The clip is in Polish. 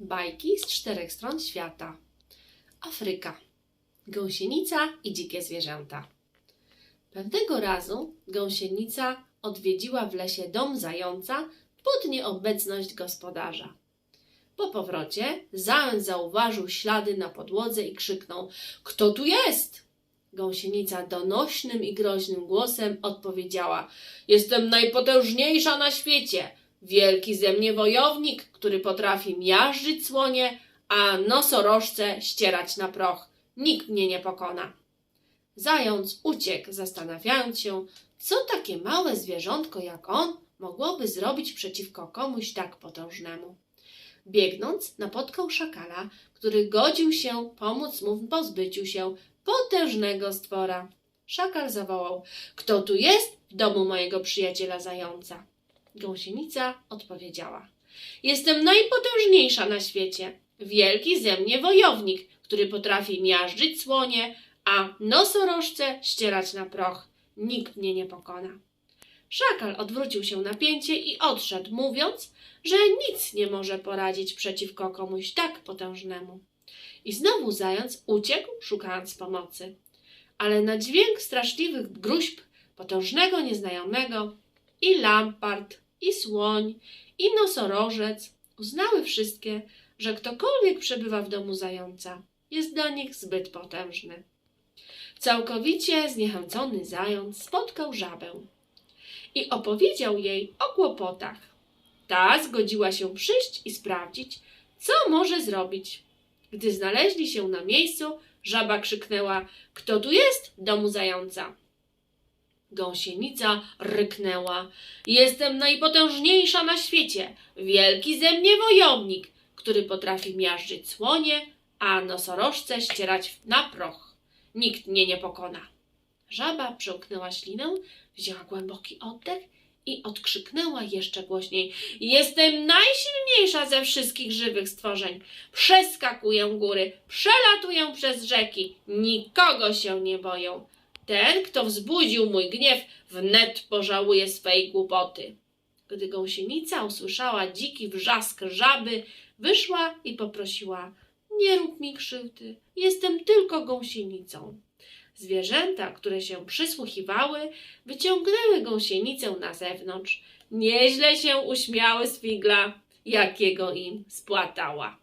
Bajki z czterech stron świata. Afryka. Gąsienica i dzikie zwierzęta. Pewnego razu gąsienica odwiedziła w lesie dom zająca pod nieobecność gospodarza. Po powrocie zając zauważył ślady na podłodze i krzyknął: Kto tu jest? Gąsienica donośnym i groźnym głosem odpowiedziała: Jestem najpotężniejsza na świecie. Wielki ze mnie wojownik, który potrafi miażdżyć słonie, a nosorożce ścierać na proch. Nikt mnie nie pokona. Zając uciekł, zastanawiając się, co takie małe zwierzątko jak on mogłoby zrobić przeciwko komuś tak potężnemu. Biegnąc, napotkał szakala, który godził się pomóc mu w pozbyciu się potężnego stwora. Szakal zawołał: Kto tu jest w domu mojego przyjaciela zająca? Gąsienica odpowiedziała: Jestem najpotężniejsza na świecie. Wielki ze mnie wojownik, który potrafi miażdżyć słonie, a nosorożce ścierać na proch. Nikt mnie nie pokona. Szakal odwrócił się na pięcie i odszedł, mówiąc, że nic nie może poradzić przeciwko komuś tak potężnemu. I znowu zając uciekł, szukając pomocy. Ale na dźwięk straszliwych gruźb potężnego nieznajomego i lampart, i słoń, i nosorożec uznały wszystkie, że ktokolwiek przebywa w domu zająca, jest dla nich zbyt potężny. Całkowicie zniechęcony zając spotkał żabę i opowiedział jej o kłopotach. Ta zgodziła się przyjść i sprawdzić, co może zrobić. Gdy znaleźli się na miejscu, żaba krzyknęła: Kto tu jest domu zająca? Gąsienica ryknęła: Jestem najpotężniejsza na świecie, wielki ze mnie wojownik, który potrafi miażdżyć słonie, a nosorożce ścierać na proch. Nikt mnie nie pokona. Żaba przełknęła ślinę, wzięła głęboki oddech i odkrzyknęła jeszcze głośniej: Jestem najsilniejsza ze wszystkich żywych stworzeń. Przeskakuję góry, przelatuję przez rzeki, nikogo się nie boję. Ten, kto wzbudził mój gniew, wnet pożałuje swej głupoty. Gdy gąsienica usłyszała dziki wrzask żaby, wyszła i poprosiła: Nie rób mi krzywdy, jestem tylko gąsienicą. Zwierzęta, które się przysłuchiwały, wyciągnęły gąsienicę na zewnątrz. Nieźle się uśmiały z figla, jakiego im spłatała.